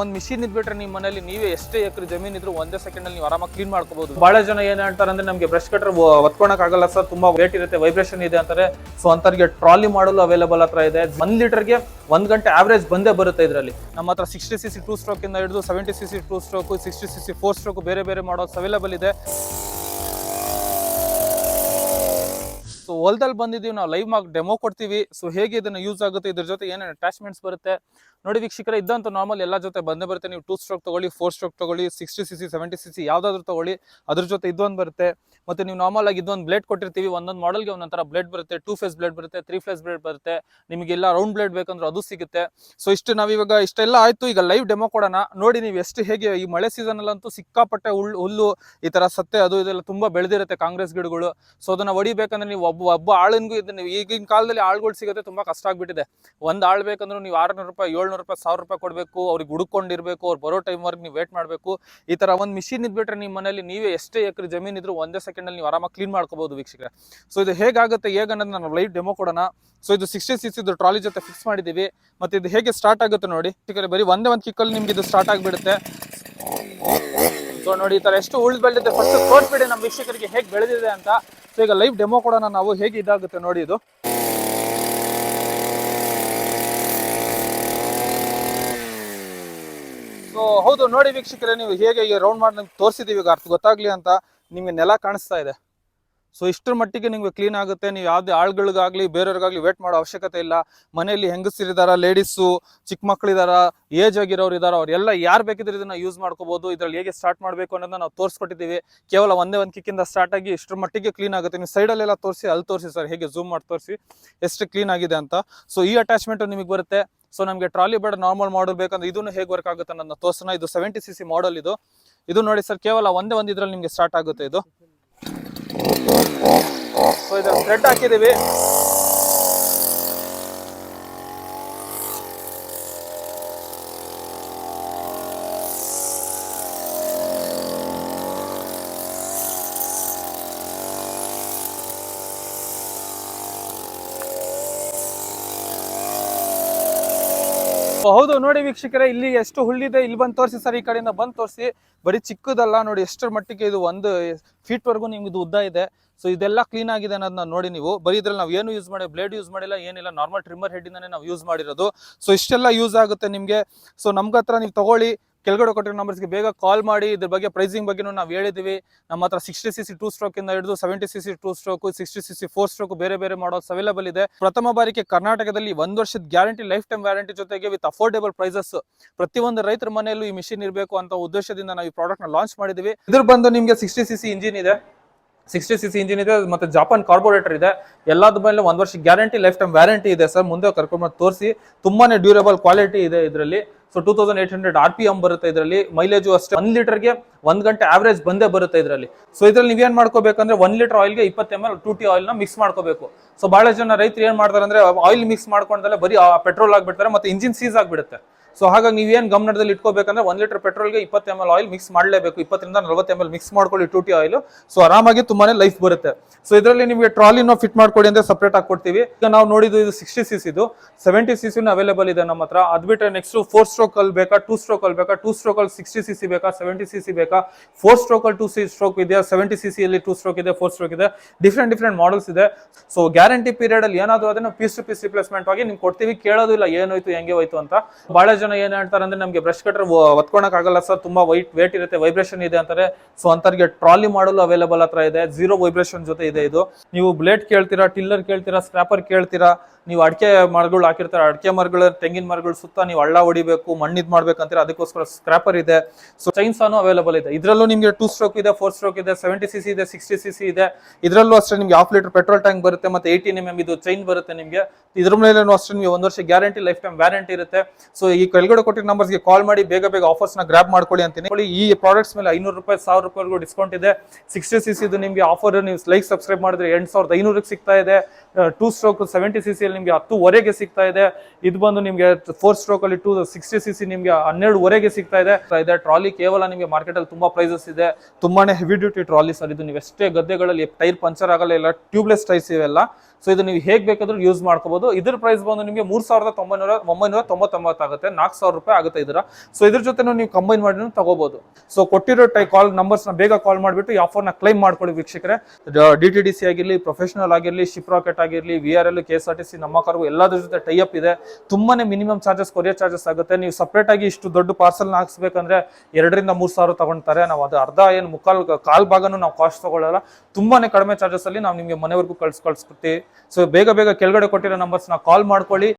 ಒಂದು ಮಿಷಿನ್ ಇದ್ಬಿಟ್ರೆ ನಿಮ್ಮ ಮನೇಲಿ ನೀವೇ ಎಷ್ಟೇ ಎಕರೆ ಜಮೀನ್ ಇದ್ರು ಒಂದೇ ಸೆಕೆಂಡ್ ಅಲ್ಲಿ ನೀವು ಆರಾಮಾಗಿ ಕ್ಲೀನ್ ಮಾಡ್ಕೋಬಹುದು ಬಹಳ ಜನ ಏನ್ ಹೇಳ್ತಾರೆ ಅಂದ್ರೆ ನಮಗೆ ಬ್ರಷ್ ಕಟರ್ ಒತ್ಕೊಳಕ್ ಆಗಲ್ಲ ಸರ್ ತುಂಬಾ ವೇಟ್ ಇರುತ್ತೆ ವೈಬ್ರೇಷನ್ ಇದೆ ಅಂತಾರೆ. ಸೊ ಅಂತರ್ಗೆ ಟ್ರಾಲಿ ಮಾಡಲು ಅವೈಲೇಬಲ್ ಹತ್ರ ಇದೆ. ಒಂದ್ ಲೀಟರ್ಗೆ ಒಂದ್ ಗಂಟೆ ಆವರೇಜ್ ಬಂದೇ ಬರುತ್ತೆ ಇದರಲ್ಲಿ. ನಮ್ಮ ಹತ್ರ sixty C C two stroke ಇಂದ ಹಿಡಿದು seventy C C two stroke sixty C C four stroke ಬೇರೆ ಬೇರೆ ಮಾಡೋದು ಅವೈಲೇಬಲ್ ಇದೆ. ಸೊ ಹೊಲದಲ್ಲಿ ಬಂದಿದ್ದೀವಿ, ನಾವು ಲೈವ್ ಮಾರ್ಕ್ ಡೆಮೋ ಕೊಡ್ತೀವಿ. ಸೊ ಹೇಗೆ ಇದನ್ನು ಯೂಸ್ ಆಗುತ್ತೆ, ಇದ್ರ ಜೊತೆ ಏನೇನು ಅಟ್ಯಾಚ್ಮೆಂಟ್ಸ್ ಬರುತ್ತೆ? ನೋಡಿ ವೀಕ್ಷಕರ, ಇದ್ದಂತ ನಾರ್ಮಲ್ ಎಲ್ಲ ಜೊತೆ ಬಂದೇ ಬರುತ್ತೆ. ನೀವು ಟೂ ಸ್ಟ್ರೋಕ್ ತಗೊಳ್ಳಿ ಫೋರ್ ಸ್ಟ್ರೋಕ್ ತಗೊಳ್ಳಿ sixty C C seventy C C ಯಾವ್ದಾದ್ರು ತಗೊಳ್ಳಿ, ಅದ್ರ ಜೊತೆ ಇದೊಂದು ಬರುತ್ತೆ. ಮತ್ತೆ ನೀವು ನಾರ್ಮಲ್ ಆಗಿ ಇದೊಂದು ಬ್ಲೇಡ್ ಕೊಟ್ಟಿರ್ತೀವಿ. ಒಂದೊಂದು ಮಾಡೆಲ್ಗೆ ಒಂದೊಂಥರ ಬ್ಲೇಡ್ ಬರುತ್ತೆ. ಟೂ ಫೇಸ್ ಬ್ಲೇಡ್ ಬರುತ್ತೆ ತ್ರೀ ಫೇಸ್ ಬ್ಲೇಡ್ ಬರುತ್ತೆ. ನಿಮಗೆಲ್ಲ ರೌಂಡ್ ಬ್ಲೇಡ್ ಬೇಕಂದ್ರೆ ಅದು ಸಿಗುತ್ತೆ. ಸೊ ಇಷ್ಟು ನಾವಿವಾಗ ಇಷ್ಟೆಲ್ಲ ಆಯ್ತು. ಈಗ ಲೈವ್ ಡೆಮೋ ಕೊಡೋಣ. ನೋಡಿ ನೀವು ಎಷ್ಟು ಹೇಗೆ ಈ ಮಳೆ ಸೀಸನ್ ಅಲ್ಲಂತೂ ಸಿಕ್ಕಾಪಟ್ಟೆ ಹುಲ್ಲು ಈ ತರ ಸತ್ತೆ ಅದು ಇದೆಲ್ಲ ತುಂಬಾ ಬೆಳೆದಿರುತ್ತೆ ಕಾಂಗ್ರೆಸ್ ಗಿಡಗಳು. ಸೊ ಅದನ್ನ ಹೊಡಿಬೇಕಂದ್ರೆ ನೀವು ಒಬ್ಬ ಒಬ್ಬ ಆಳಿನಗೂ ಇದನ್ನ ಈಗಿನ ಕಾಲದಲ್ಲಿ ಆಳುಗಳು ಸಿಗುತ್ತೆ ತುಂಬ ಕಷ್ಟ ಆಗಿಬಿಟ್ಟಿದೆ. ಒಂದು ಆಳು ಬೇಕಂದ್ರೂ ನೀವು ಆರುನೂರು ರೂಪಾಯಿ, ಏಳ್ನೂರು ರೂಪಾಯಿ, ಸಾವಿರ ರೂಪಾಯಿ ಕೊಡಬೇಕು, ಅವ್ರಿಗೆ ಹುಡುಕೊಂಡಿರಬೇಕು, ಅವ್ರು ಬರೋ ಟೈಮ್ವರೆಗೆ ವರ್ಗ್ ನೀವು ವೇಟ್ ಮಾಡಬೇಕು. ಈ ಥರ ಒಂದು ಮಿಷಿನ್ ಇದ್ಬಿಟ್ರೆ ನಿಮ್ಮ ಮನೇಲಿ ನೀವೇ ಎಷ್ಟೇ ಎಕರೆ ಜಮೀನ್ ಇದ್ರು ಒಂದೇ ಸೆಕೆಂಡಲ್ಲಿ ನೀವು ಆರಾಮಾಗಿ ಕ್ಲೀನ್ ಮಾಡ್ಕೋಬೋದು ವೀಕ್ಷಕರೇ. ಸೊ ಇದು ಹೇಗಾಗುತ್ತೆ, ಹೇಗೆ ಅನ್ನೋದು ನಾನು ಲೈವ್ ಡೆಮೋ ಕೊಡೋಣ. ಸೊ ಇದು ಸಿಕ್ಸ್ಟಿ ಸಿಕ್ಸ್ ಇದು ಟ್ರಾಲಿ ಜೊತೆ ಫಿಕ್ಸ್ ಮಾಡಿದ್ದೀವಿ ಮತ್ತು ಇದು ಹೇಗೆ ಸ್ಟಾರ್ಟ್ ಆಗುತ್ತೆ ನೋಡಿ. ಬರೀ ಒಂದೇ ಒಂದು ಕಿಕ್ಕಲ್ಲಿ ನಿಮ್ಗೆ ಇದು ಸ್ಟಾರ್ಟ್ ಆಗಿಬಿಡುತ್ತೆ. ಸೊ ನೋಡಿ ಈ ತರ ಎಷ್ಟು ಉಳಿದ್ ಬೆಳೆದಿದೆ. ಫಸ್ಟ್ ತೋರಿಸ್ಬಿಡಿ ನಮ್ಮ ವೀಕ್ಷಕರಿಗೆ ಹೇಗೆ ಬೆಳೆದಿದೆ ಅಂತ. ಸೊ ಈಗ ಲೈವ್ ಡೆಮೋ ಕೊಡೋಣ ನಾವು. ಹೇಗೆ ಇದಾಗುತ್ತೆ ನೋಡಿ ಇದು. ಸೊ ಹೌದು, ನೋಡಿ ವೀಕ್ಷಕರೇ, ನೀವು ಹೇಗೆ ಈ ರೌಂಡ್ ಮಾಡಿ ನಿಮ್ಗೆ ತೋರಿಸಿದೀವಿ ಈಗ ಅರ್ಥ ಗೊತ್ತಾಗ್ಲಿ ಅಂತ. ನಿಮಗೆ ನೆಲ ಕಾಣಿಸ್ತಾ ಇದೆ. ಸೊ ಇಷ್ಟರ ಮಟ್ಟಿಗೆ ನಿಮಗೆ ಕ್ಲೀನ್ ಆಗುತ್ತೆ. ನೀವು ಯಾವುದೇ ಆಳ್ಗಳಿಗಾಗಲಿ, ಬೇರೆಯವ್ರಿಗಾಗಲಿ ವೇಟ್ ಮಾಡೋ ಅವಶ್ಯಕತೆ ಇಲ್ಲ. ಮನೆಯಲ್ಲಿ ಹೆಂಗಸರಿದಾರ ಲೇಡೀಸು ಚಿಕ್ಕ ಮಕ್ಕಳಿದಾರ ಏಜ್ ಆಗಿರೋರು ಇದಾರ, ಅವರೆಲ್ಲ ಯಾರು ಬೇಕಿದ್ರೆ ಇದನ್ನ ಯೂಸ್ ಮಾಡ್ಕೋಬಹುದು ಇದ್ರಲ್ಲಿ ಹೇಗೆ ಸ್ಟಾರ್ಟ್ ಮಾಡಬೇಕು ಅನ್ನೋದನ್ನ ನಾವು ತೋರಿಸ್ಕೊಟ್ಟಿದ್ದೀವಿ. ಕೇವಲ ಒಂದೇ ಒಂದು ಕಿಕ್ಕಿಂದ ಸ್ಟಾರ್ಟ್ ಆಗಿ ಇಷ್ಟರ ಮಟ್ಟಿಗೆ ಕ್ಲೀನ್ ಆಗುತ್ತೆ. ನೀವು ಸೈಡಲ್ಲೆಲ್ಲ ತೋರಿಸಿ, ಅಲ್ಲಿ ತೋರಿಸಿ ಸರ್ ಹೇಗೆ ಝೂಮ್ ಮಾಡಿ ತೋರಿಸಿ, ಎಷ್ಟು ಕ್ಲೀನ್ ಆಗಿದೆ ಅಂತ. ಸೊ ಈ ಅಟ್ಯಾಚ್ಮೆಂಟ್ ನಿಮಗೆ ಬರುತ್ತೆ. ಸೊ ನಮಗೆ ಟ್ರಾಲಿ ಬೇಡ ನಾರ್ಮಲ್ ಮಾಡಲ್ ಬೇಕಂದ್ರೆ ಇದನ್ನು ಹೇಗೆ ವರ್ಕ್ ಆಗುತ್ತೆ ನನ್ನ ತೋರ್ಸೋಣ. ಇದು ಸೆವೆಂಟಿ ಸಿ ಸಿ ಮಾಡಲ್ ಇದು. ಇದು ನೋಡಿ ಸರ್ ಕೇವಲ ಒಂದೇ ಒಂದು ಇದ್ರಲ್ಲಿ ನಿಮಗೆ ಸ್ಟಾರ್ಟ್ ಆಗುತ್ತೆ ಇದು. ಸೊ ಇದನ್ನು ಥ್ರೆಡ್ ಹಾಕಿದೀವಿ ಹೌದು, ನೋಡಿ ವೀಕ್ಷಕರೇ, ಇಲ್ಲಿ ಎಷ್ಟು ಹುಲ್ಲಿದೆ ಇಲ್ಲಿ ಬಂದು ತೋರಿಸಿ ಸರ್, ಈ ಕಡೆಯಿಂದ ಬಂದು ತೋರಿಸಿ. ಬರೀ ಚಿಕ್ಕದಲ್ಲ, ನೋಡಿ ಎಷ್ಟರ ಮಟ್ಟಿಗೆ ಇದು ಒಂದು ಫೀಟ್ ವರೆಗೂ ನಿಮ್ಗೆ ಇದು ಉದ್ದ ಇದೆ. ಸೊ ಇದೆಲ್ಲ ಕ್ಲೀನ್ ಆಗಿದೆ ಅನ್ನೋದನ್ನ ನೋಡಿ ನೀವು. ಬರೀ ಇದ್ರಲ್ಲಿ ನಾವು ಏನು ಯೂಸ್ ಮಾಡಿ ಬ್ಲೇಡ್ ಯೂಸ್ ಮಾಡಿಲ್ಲ, ಏನಿಲ್ಲ ನಾರ್ಮಲ್ ಟ್ರಿಮ್ಮರ್ ಹೆಡ್ಡಿಂದಾನೆ ನಾವು ಯೂಸ್ ಮಾಡಿರೋದು. ಸೊ ಇಷ್ಟೆಲ್ಲ ಯೂಸ್ ಆಗುತ್ತೆ ನಿಮಗೆ. ಸೊ ನಮ್ಗೆ ಹತ್ರ ನೀವು ತಗೊಳ್ಳಿ. ಕೆಳಗಡೆ ಕೊಟ್ಟಿರೋ ನಂಬರ್ಸ್ಗೆ ಬೇಗ ಕಾಲ್ ಮಾಡಿ, ಇದ್ರ ಬಗ್ಗೆ ಪ್ರೈಸಿಂಗ್ ಬಗ್ಗೆನೂ ನಾವು ಹೇಳಿದೀವಿ. ನಮ್ಮ ಹತ್ರ sixty C C two stroke ಇಂದ ಹಿಡಿದು seventy C C two stroke sixty C C four stroke ಬೇರೆ ಬೇರೆ ಮಾಡೋಸ್ ಅವೈಲೇಬಲ್ ಇದೆ. ಪ್ರಥಮ ಬಾರಿಗೆ ಕರ್ನಾಟಕದಲ್ಲಿ ಒಂದು ವರ್ಷದ ಗ್ಯಾರಂಟಿ ಲೈಫ್ ಟೈಮ್ ವ್ಯಾರಂಟಿ ಜೊತೆಗೆ ವಿತ್ ಅಫೋರ್ಡೆಬಲ್ ಪ್ರೈಸಸ್ ಪ್ರತಿಯೊಂದು ರೈತರ ಮನೆಯಲ್ಲೂ ಈ ಮಿಷಿನ್ ಇರಬೇಕು ಅಂತ ಉದ್ದೇಶದಿಂದ ನಾವು ಈ ಪ್ರಾಡಕ್ಟ್ನ ಲಾಂಚ್ ಮಾಡಿದೀವಿ. ಇದ್ರ ಬಂದು ನಿಮಗೆ ಸಿಕ್ಸ್ಟಿ ಸಿ ಸಿ ಇಂಜಿನ್ ಇದೆ. ಸಿಕ್ಸ್ಟಿ ಸಿ ಸಿ ಇಂಜಿನ್ ಇದೆ, ಮತ್ತೆ ಜಾಪಾನ್ ಕಾರ್ಬೋರೇಟರ್ ಇದೆ. ಎಲ್ಲದ ಮೇಲೆ ಒಂದು ವರ್ಷ ಗ್ಯಾರಂಟಿ ಲೈಫ್ ಟೈಮ್ ವ್ಯಾರಂಟಿ ಇದೆ ಸರ್. ಮುಂದೆ ಕರ್ಕೊಂಡ್ಬಂದು ತೋರಿಸಿ. ತುಂಬಾನೇ ಡ್ಯೂರೇಬಲ್ ಕ್ವಾಲಿಟಿ ಇದೆ ಇದರಲ್ಲಿ. So two thousand eight hundred R P M ಬರುತ್ತೆ ಇದರಲ್ಲಿ. ಮೈಲೇಜು ಅಷ್ಟೇ. ಒಂದ್ ಲೀಟರ್ಗೆ ಒಂದು ಗಂಟೆ ಆವರೇಜ್ ಬಂದೇ ಬರುತ್ತೆ ಇದರಲ್ಲಿ. ಸೊ ಇದರಲ್ಲಿ ನೀವೇನು ಮಾಡ್ಕೋಬೇಕಂದ್ರೆ ಒಂದ್ ಲೀಟರ್ ಆಯಿಲ್ಗೆ ಇಪ್ಪತ್ತು ಎಂ ಎಲ್ ಟೂ ಟಿ ಆಯಿಲ್ನ ಮಿಕ್ಸ್ ಮಾಡ್ಕೋಬೇಕು. ಸೊ ಬಹಳ ಜನ ರೈತರು ಏನು ಮಾಡ್ತಾರೆ ಅಂದರೆ ಆಯಿಲ್ ಮಿಕ್ಸ್ ಮಾಡ್ಕೊಂಡಲ್ಲೇ ಬರೀ ಪೆಟ್ರೋಲ್ ಆಗಿಬಿಡ್ತಾರೆ, ಮತ್ತೆ ಇಂಜಿನ್ ಸೀಸ್ ಆಗ್ಬಿಡುತ್ತೆ. ಸೊ ಹಾಗಾಗಿ ನೀವೇನು ಗಮನದಲ್ಲಿ ಇಟ್ಕೋಬೇಕಂದ್ರೆ ಒಂದು ಲೀಟರ್ ಪೆಟ್ರೋಲ್ಗೆ ಇಪ್ಪತ್ತು ಎಂ ಎಲ್ ಆಯಿಲ್ ಮಿಕ್ಸ್ ಮಾಡಲೇಬೇಕು. ಇಪ್ಪತ್ತರಿಂದ ನಲವತ್ತು ಎಂ ಎಲ್ ಮಿಕ್ಸ್ ಮಾಡ್ಕೊಳ್ಳಿ ಟೂಟಿ ಆಯಿಲ್ ಸೊ ಆರಾಮಾಗಿ ತುಂಬಾನೇ ಲೈಫ್ ಬರುತ್ತೆ. ಸೊ ಇದರಲ್ಲಿ ನಿಮಗೆ ಟ್ರಾಲಿನ ಫಿಟ್ ಮಾಡ್ಕೊಡಿ ಅಂದರೆ ಸಪ್ರೇಟ್ ಆಗಿ ಕೊಡ್ತೀವಿ. ಈಗ ನಾವು ನೋಡಿದ್ದು ಇದು ಸಿಕ್ಸ್ಟಿ ಸಿ ಸಿದು ಸೆವೆಂಟಿ ಸಿ ಸಿನೂ ಅವೈಲೇಬಲ್ ಇದೆ ನಮ್ಮ ಹತ್ರ. ಅದು ಬಿಟ್ಟರೆ ನೆಕ್ಸ್ಟ್ ಫೋರ್ ಸ್ಟ್ರೋಕ್ ಅಲ್ಲಿ ಬೇಕಾ ಟೂ ಸ್ಟ್ರೋಕ್ ಅಲ್ಲಿ ಬೇಕಾ ಟೂ ಸ್ಟ್ರೋಕ್ ಅಲ್ಲಿ ಸಿಕ್ಸ್ಟಿ ಸಿ ಸಿ ಬೇಕಾ ಸೆವೆಂಟಿ ಸಿ ಸಿ ಬೇಕಾ? ಫೋರ್ ಸ್ಟ್ರೋಕ್ ಅಲ್ಲಿ ಟೂ ಸಿ ಸ್ಟ್ರೋಕ್ ಇದೆ ಸೆವೆಂಟಿ ಸಿ ಸಿ ಅಲ್ಲಿ ಟೂ ಸ್ಟ್ರೋಕ್ ಇದೆ ಫೋರ್ ಸ್ಟ್ರೋಕ್ ಇದೆ. ಡಿಫ್ರೆಂಟ್ ಡಿಫ್ರೆಂಟ್ ಮಾಡಲ್ಸ್ ಇದೆ. ಸೊ ಗ್ಯಾರಂಟಿ ಪೀರಿಯಡ್ ಅಲ್ಲಿ ಏನಾದ್ರು ಅದನ್ನ ಪೀಸ್ ಟು ಪೀಸ್ ರಿಪ್ಲೇಸ್ಮೆಂಟ್ ಆಗಿ ನಿಮ್ಗೆ ಕೊಡ್ತೀವಿ. ಕೇಳೋದಿಲ್ಲ ಏನೋಯ್ತು ಹೆಂಗೆ ಹೋಯ್ತು ಅಂತ. ಬಹಳ ಜನ ಏನ್ ಹೇಳ್ತಾರೆ ಅಂದ್ರೆ ನಮಗೆ ಬ್ರಷ್ ಕಟರ್ ಒತ್ಕೊಳಕ್ ಆಗಲ್ಲ ಸರ್ ತುಂಬಾ ವೈಟ್ ವೇಟ್ ಇರುತ್ತೆ ವೈಬ್ರೇಷನ್ ಇದೆ ಅಂತಾರೆ. ಸೊ ಅಂತರ್ಗೆ ಟ್ರಾಲಿ ಮಾಡಲು ಅವೈಲೇಬಲ್ ಹತ್ರ ಇದೆ. ಜೀರೋ ವೈಬ್ರೇಷನ್ ಜೊತೆ ಇದೆ ಇದು. ನೀವು ಬ್ಲೇಡ್ ಕೇಳ್ತೀರಾ ಟಿಲ್ಲರ್ ಕೇಳ್ತೀರಾ ಸ್ಕ್ರಾಪರ್ ಕೇಳ್ತೀರಾ, ನೀವು ಅಡಿಕೆ ಮರಗಳು ಹಾಕಿರ್ತಾರೆ. ಅಡಿಕೆ ಮರಗಳ, ತೆಂಗಿನ ಮರಗಳ ಸುತ್ತ ನೀವು ಹಳ್ಳ ಹೊಡಿಬೇಕು, ಮಣ್ಣಿದ್ ಮಾಡ್ಬೇಕಂತೀರ ಅದಕ್ಕೋಸ್ಕರ ಸ್ಕ್ರಾಪರ್ ಇದೆ. ಸೊ ಚೈನ್ಸಾನು ಅವೈಲೇಬಲ್ ಇದೆ. ಇದರಲ್ಲೂ ನಿಮಗೆ ಟೂ ಸ್ಟ್ರೋಕ್ ಇದೆ ಫೋರ್ ಸ್ಟ್ರೋಕ್ ಇದೆ ಸೆವೆಂಟಿ ಸಿ ಸಿ ಇದೆ ಸಿಕ್ಸ್ಟಿ ಸಿ ಸಿ ಇದೆ. ಇದರಲ್ಲೂ ಅಷ್ಟೇ ನಿಮ್ಗೆ ಹಾಫ್ ಲೀಟರ್ ಪೆಟ್ರೋಲ್ ಟ್ಯಾಂಕ್ ಬರುತ್ತೆ ಮತ್ತೆ ಏಯ್ಟೀನ್ ಎಂ ಇದು ಚೈನ್ ಬರುತ್ತೆ ನಿಮಗೆ. ಇದ್ರ ಮೇಲೆ ಅಷ್ಟೇ ನಿಮಗೆ ಒಂದು ವರ್ಷ ಗ್ಯಾರಂಟಿ ಲೈಫ್ ಟೈಮ್ ವ್ಯಾರಂಟಿ ಇರುತ್ತೆ. ಸೊ ಈ ಕೆಳಗಡೆ ಕೊಟ್ಟಿರೋ ನಂಬರ್ಸ್ಗೆ ಕಾಲ್ ಮಾಡಿ, ಬೇಗ ಬೇಗ ಆಫರ್ಸ್ನ ಗ್ರಾಪ್ ಮಾಡ್ಕೊಳ್ಳಿ ಅಂತೀನಿ. ಈ ಪ್ರಾಡಕ್ಟ್ಸ್ ಮೇಲೆ ಐನೂರು ರೂಪಾಯಿ, ಸಾವಿರ ರೂಪಾಯಿಗೂ ಡಿಸ್ಕೌಂಟ್ ಇದೆ. ಸಿಕ್ಸ್ಟಿ ಸಿ ಸಿದು ನಿಮಗೆ ಆಫರ್ ನೀವು ಲೈಕ್ ಸಬ್ಸ್ಕ್ರೈಬ್ ಮಾಡಿದ್ರೆ ಎಂಟು ಸಾವಿರದ ಐನೂರಕ್ಕೆ ಸಿಗ್ತಾ ಇದೆ. ಟೂ ಸ್ಟ್ರೋಕ್ ಸೆವೆಂಟಿ ಸಿ ಸಿಯಲ್ಲಿ ನಿಮಗೆ ಹತ್ತುವರೆಗೆ ಸಿಗ್ತಾ ಇದೆ. ಇದು ಬಂದು ನಿಮಗೆ ಫೋರ್ ಸ್ಟ್ರೋಕ್ ಅಲ್ಲಿ ಟೂ ಸಿಕ್ಸ್ಟಿ ಸಿ ಸಿ ನಿಮಗೆ ಹನ್ನೆರಡುವರೆಗೆ ಸಿಗ್ತಾ ಇದೆ. ಇದೆ ಟ್ರಾಲಿ ಕೇವಲ ನಿಮಗೆ ಮಾರ್ಕೆಟ್ ಅಲ್ಲಿ ತುಂಬಾ ಪ್ರೈಸಸ್ ಇದೆ. ತುಂಬಾನೇ ಹೆವಿ ಡ್ಯೂಟಿ ಟ್ರಾಲಿ ಸರ್ ಇದು ನೀವು ಎಷ್ಟೇ ಗದ್ದೆಗಳಲ್ಲಿ ಟೈರ್ ಪಂಚರ್ ಆಗಲ್ಲ, ಇಲ್ಲ ಟ್ಯೂಬ್ಲೆಸ್ ಟೈರ್ಸ್ ಇವೆಲ್ಲ. ಸೊ ಇದು ನೀವು ಹೇಗೆ ಬೇಕಾದ್ರೂ ಯೂಸ್ ಮಾಡ್ಕೋಬಹುದು ಇದ್ರ ಪ್ರೈಸ್ ಬಂದು ನಿಮಗೆ ಮೂರ್ ಸಾವಿರದ ತೊಂಬೈನೂರ, ಒಂಬೈನೂರ ತೊಂಬತ್ತೊಂಬತ್ತು ಆಗುತ್ತೆ. ನಾಲ್ಕು ಸಾವಿರ ರೂಪಾಯಿ ಆಗುತ್ತೆ ಇದರ. ಸೊ ಇದ್ರ ಜೊತೆ ನೀವು ಕಂಬೈನ್ ಮಾಡಿ ತಗೋಬಹುದು ಸೊ ಕೊಟ್ಟಿರೋ ಟೈ ಕಾಲ್ ನಂಬರ್ಸ್ನ ಬೇಗ ಕಾಲ್ ಮಾಡಿಬಿಟ್ಟು ಈ ನ ಕ್ಲೈಮ್ ಮಾಡ್ಕೊಳ್ಳಿ ವೀಕ್ಷಕರೇ. ಡಿ ಟಿ ಡಿ ಸಿ ಆಗಿರ್ಲಿ ಪ್ರೊಫೆಷನಲ್ ಆಗಿರ್ಲಿ ಶಿಪ್ ರಾಕೆಟ್ ಆಗಿರ್ಲಿ V R L K S R T C ನಮ್ಮ ಕಾರ್ಗು ಎಲ್ಲದ್ರ ಜೊತೆ ಟೈ ಅಪ್ ಇದೆ. ತುಂಬಾನೇ ಮಿನಿಮಮ್ ಚಾರ್ಜಸ್ ಕೊರಿಯರ್ ಚಾರ್ಜಸ್ ಆಗುತ್ತೆ. ನೀವು ಸಪ್ರೇಟ್ ಆಗಿ ಇಷ್ಟು ದೊಡ್ಡ ಪಾರ್ಸಲ್ ಹಾಕ್ಸ್ಬೇಕಂದ್ರೆ ಎರಡರಿಂದ ಮೂರ್ ಸಾವಿರ ತಗೊಳ್ತಾರೆ ನಾವು ಅದು ಅರ್ಧ ಏನು ಮುಕ್ಕಾಲ್ ಕಾಲ್ ಭಾಗನೂ ನಾವು ಕಾಸ್ಟ್ ತಗೊಳ್ಳಲ್ಲ ತುಂಬಾನೇ ಕಡಿಮೆ ಚಾರ್ಜಸ್ ಅಲ್ಲಿ ನಾವು ನಿಮಗೆ ಮನೆವರೆಗೂ ಕಳ್ಸಿ, ಕಳ್ಸ್ಕೊಡ್ತೀವಿ. ಸೊ ಬೇಗ ಬೇಗ ಕೆಳಗಡೆ ಕೊಟ್ಟಿರೋ ನಂಬರ್ಸ್ ಕಾಲ್ ಮಾಡ್ಕೊಳ್ಳಿ.